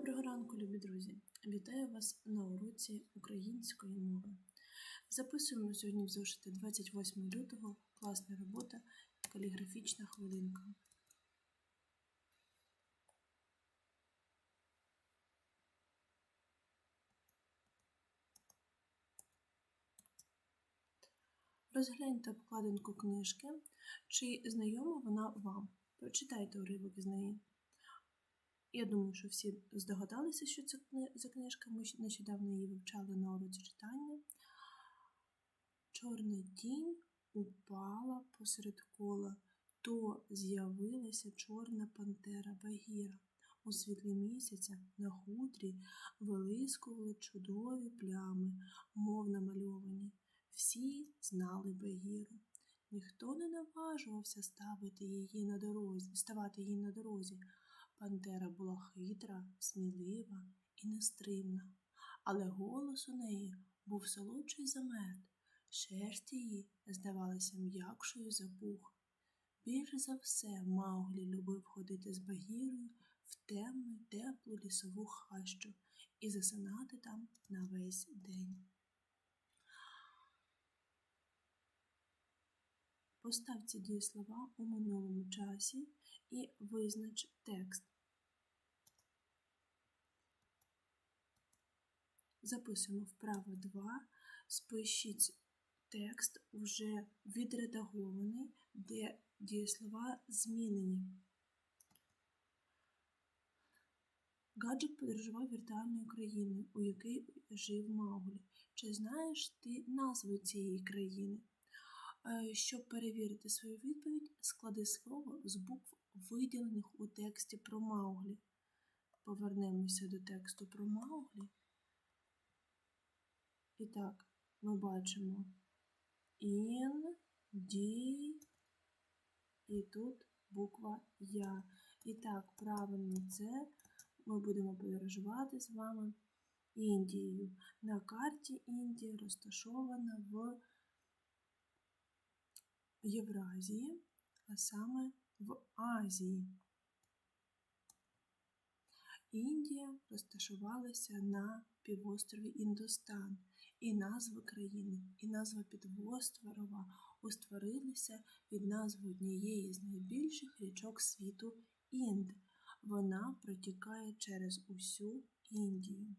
Доброго ранку, любі друзі! Вітаю вас на уроці української мови. Записуємо сьогодні в зошити 28 лютого класна робота каліграфічна хвилинка. Розгляньте обкладинку книжки, чи знайома вона вам. Прочитайте уривок з неї. Я думаю, що всі здогадалися, що це за книжка. Ми нещодавно її вивчали на уроці читання. Чорна тінь упала посеред кола, то з'явилася чорна пантера Багіра. У світлі місяця на хутрі вилискували чудові плями, мов намальовані. Всі знали Багіру. Ніхто не наважувався ставити її на дорозі, ставати їй на дорозі. Пантера була хитра, смілива і нестримна, але голос у неї був солодший за мед, шерсть її здавалася м'якшою за пух. Більш за все Мауглі любив ходити з багірою в темну теплу лісову хащу і засинати там на весь день. Постав ці дієслова у минулому часі і визнач текст. Записуємо вправо 2, спишіть текст вже відредагований, де дієслова змінені. Гаджет подорожував віртуальною країною, у якій жив Мауглі. Чи знаєш ти назву цієї країни? Е, щоб перевірити свою відповідь, склади слово з букв, виділених у тексті про Мауглі. Повернемося до тексту про Мауглі. І так, ми бачимо ін, ді, і тут буква Я. І так, правильно це ми будемо подорожувати з вами Індією. На карті Індія розташована в Євразії, а саме в Азії. Індія розташувалася на півострові Індостан, і назва країни, і назва підвострова устворилися від назви однієї з найбільших річок світу Інд. Вона протікає через усю Індію.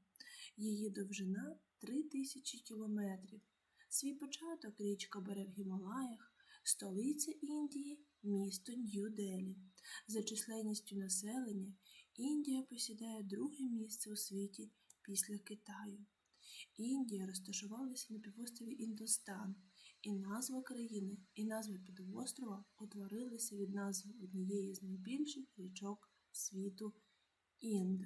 Її довжина 3000 кілометрів. Свій початок річка бере в Гімалаях, столиця Індії місто Нью-Делі. За численністю населення Індія посідає друге місце у світі після Китаю. Індія розташувалася на півострові Індостан, і назва країни, і назва півострова утворилися від назви однієї з найбільших річок світу Інд.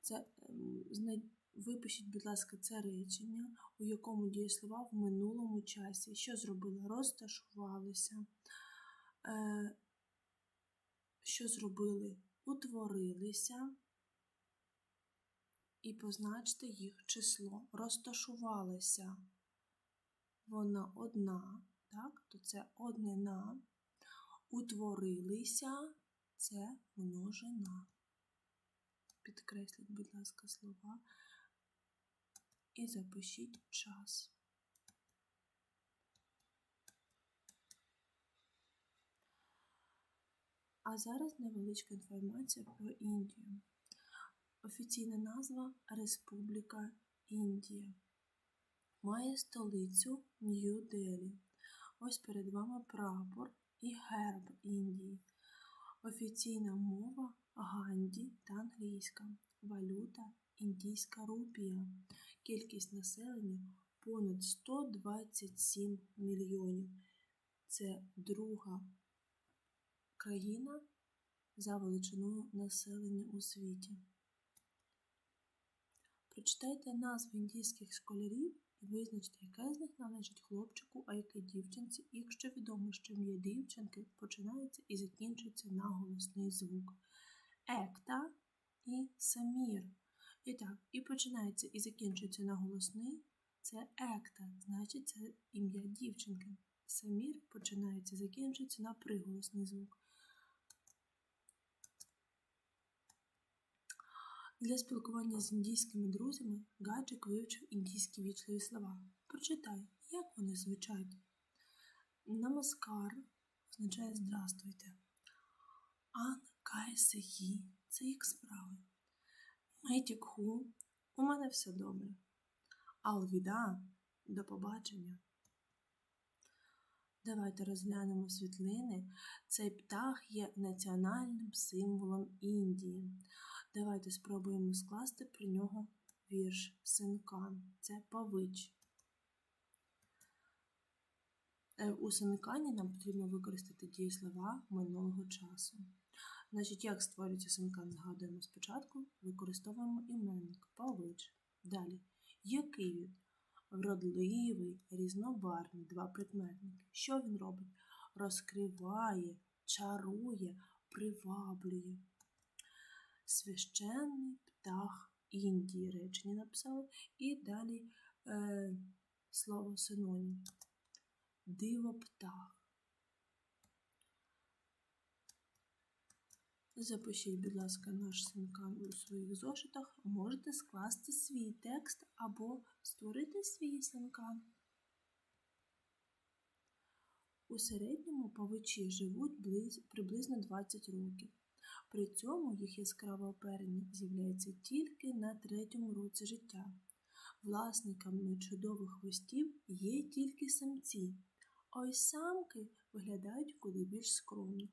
Це ем, Випишіть, будь ласка, це речення, у якому дієслова в минулому часі. Що зробили? Розташувалися. Е, що зробили? Утворилися і позначте їх число. Розташувалися. Вона одна, так? то це однина. Утворилися це множина. Підкресліть, будь ласка, слова і запишіть час. А зараз невеличка інформація про Індію. Офіційна назва Республіка Індія. Має столицю Нью-Делі. Ось перед вами прапор і герб Індії. Офіційна мова ганді та англійська. Валюта індійська рупія. Кількість населення понад 127 мільйонів. Це друга країна за величиною населення у світі. Прочитайте назви індійських школярів і визначте, яке з них належить хлопчику, а яке дівчинці, якщо відомо, що ім'я дівчинки починається і закінчується на голосний звук. Екта і самір. І так, і починається і закінчується на голосний. Це екта, значить це ім'я дівчинки. Самір починається, закінчується на приголосний звук. Для спілкування з індійськими друзями Гаджик вивчив індійські вічливі слова. Прочитай, як вони звучать. Намаскар означає здравствуйте. Ан кай сехі це як справи. Метік ху у мене все добре. Алвіда до побачення. Давайте розглянемо світлини. Цей птах є національним символом Індії. Давайте спробуємо скласти про нього вірш Синкан. Це павич. Е, У синкані нам потрібно використати дієслова минулого часу. Значить, як створюється синкан, згадуємо спочатку, використовуємо іменник павич. Далі, який він? Вродливий, різнобарний, два прикметники. Що він робить? Розкриває, чарує, приваблює. Священний птах Індії речення написали. І далі е, слово синонім. Диво птах. Запишіть, будь ласка, наш синкан у своїх зошитах. Можете скласти свій текст або створити свій синкан. У середньому павичі живуть близ, приблизно 20 років. При цьому їх яскраве оперення з'являється тільки на третьому році життя. Власниками чудових хвостів є тільки самці, а ось самки виглядають куди більш скромно.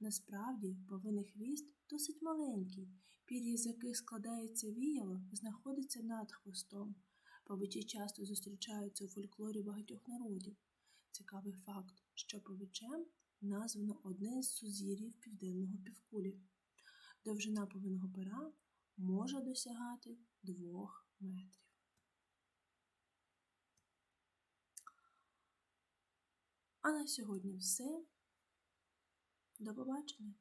Насправді, павиний хвіст досить маленький, пір'я з яких складається віяло, знаходиться над хвостом. Павичі часто зустрічаються у фольклорі багатьох народів. Цікавий факт, що павичем названо одне з сузір'їв південного півкулі. Довжина повинного пера може досягати 2 метрів. А на сьогодні все. До побачення!